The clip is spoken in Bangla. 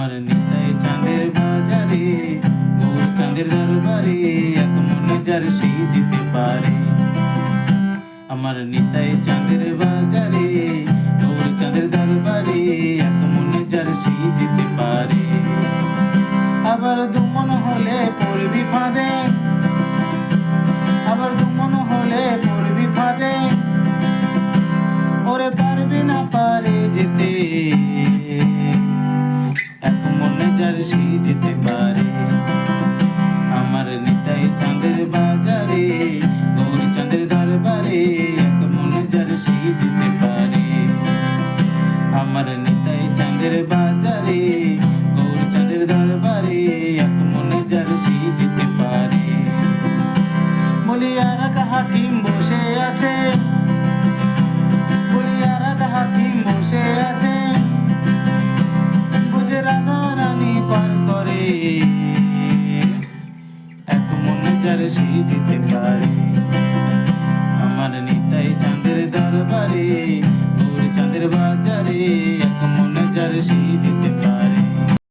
আমার নিতাই চাঁদের বাজারে গৌর চাঁদের দরবারে এক মনে যার সেই যেতে পারে। আমার নিতাই চাঁদের বাজারে গৌর চাঁদের দরবারে এক মনে যার সেই যেতে পারে। আবার দুমন হলে পড়বি ফাঁদে, আবার দুমন হলে পড়বি ফাঁদে। ওরে যার সেই যেতে পারে। আমার নিতাই চাঁদের বাজারে গৌর চাঁদের দরবারে এক মনে যার সেই যেতে পারে। আমার নিতাই চাঁদের বাজারে গৌর চাঁদের দরবারে এক মনে যার সেই যেতে পারে বলিয়ারা হাকিম বসে আছে এক মনে যার সেই যেতে পারে। আমার নিতাই চাঁদের দরবারে গৌর চাঁদের বাজারে এক মনে যার সেই